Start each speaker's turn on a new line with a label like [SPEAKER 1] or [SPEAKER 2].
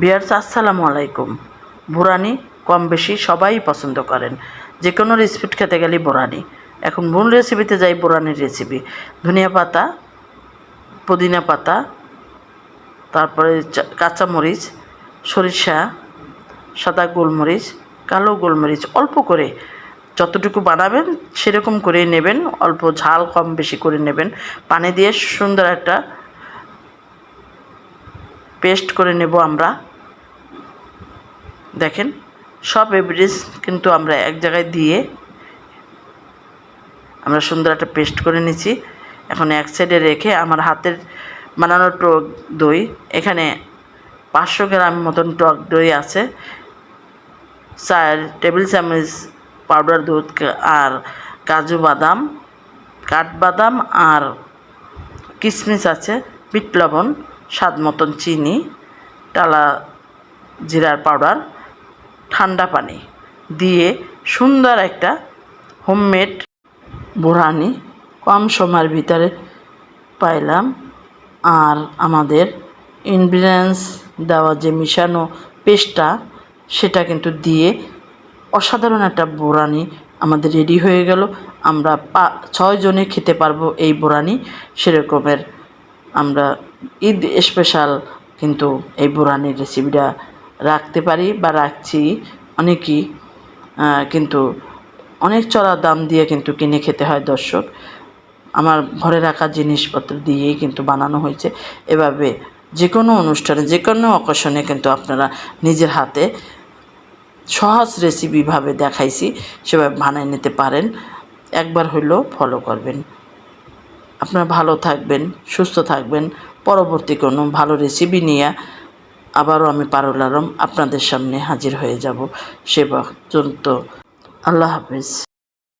[SPEAKER 1] বিয়ার্স, আসসালামু আলাইকুম। বুরানি কম বেশি সবাই পছন্দ করেন। যে কোনো রেসিপি খেতে গেলে বোরানি এখন মূল রেসিপিতে যাই বোরানির রেসিপি। ধনিয়া পাতা, পুদিনা পাতা, তারপরে কাঁচামরিচ, সরিষা, সাদা গোলমরিচ, কালো গোলমরিচ, অল্প করে যতটুকু বানাবেন সেরকম করে নেবেন। অল্প ঝাল কম বেশি করে নেবেন। পানি দিয়ে সুন্দর একটা পেস্ট করে নেব আমরা। দেখেন, সব এভরিজ কিন্তু আমরা এক জায়গায় দিয়ে আমরা সুন্দর একটা পেস্ট করে নিচ্ছি। এখন এক সাইডে রেখে আমার হাতের বানানো টক দই, এখানে পাঁচশো গ্রাম মতন টক দই আছে। চার টেবিল চামচ পাউডার দুধ আর কাজু বাদাম, কাঠবাদাম আর কিশমিশ আছে, বিট লবণ। স্বাদ মতন চিনি, টালা জিরার পাউডার, ঠান্ডা পানি দিয়ে সুন্দর একটা হোমমেড বোরানি কম সময়ের ভিতরে পাইলাম। আর আমাদের ইনগ্রিডিয়েন্টস দেওয়া যে মিশানো পেস্টটা, সেটা কিন্তু দিয়ে অসাধারণ একটা বোরানি আমাদের রেডি হয়ে গেল। আমরা পা ছয় জনে খেতে পারব এই বোরানি সেরকমের। আমরা ঈদ স্পেশাল কিন্তু এই বোরানির রেসিপিটা রাখতে পারি বা রাখছি অনেকই কিন্তু অনেক চড়া দাম দিয়ে কিন্তু কিনে খেতে হয় দর্শক। আমার ঘরে রাখা জিনিসপত্র দিয়েই কিন্তু বানানো হয়েছে। এভাবে যে কোনো অনুষ্ঠানে যে কোনো অকেশনে কিন্তু আপনারা নিজের হাতে সহজ রেসিপিভাবে দেখাইছি, সেভাবে বানিয়ে নিতে পারেন। একবার হইলেও ফলো করবেন। আপনারা ভালো থাকবেন, সুস্থ থাকবেন। পরবর্তী কোনো ভালো রেসিপি নিয়ে আবারও আমি পারুল আলম আপনাদের সামনে হাজির হয়ে যাব। সে পর্যন্ত আল্লাহ হাফিজ।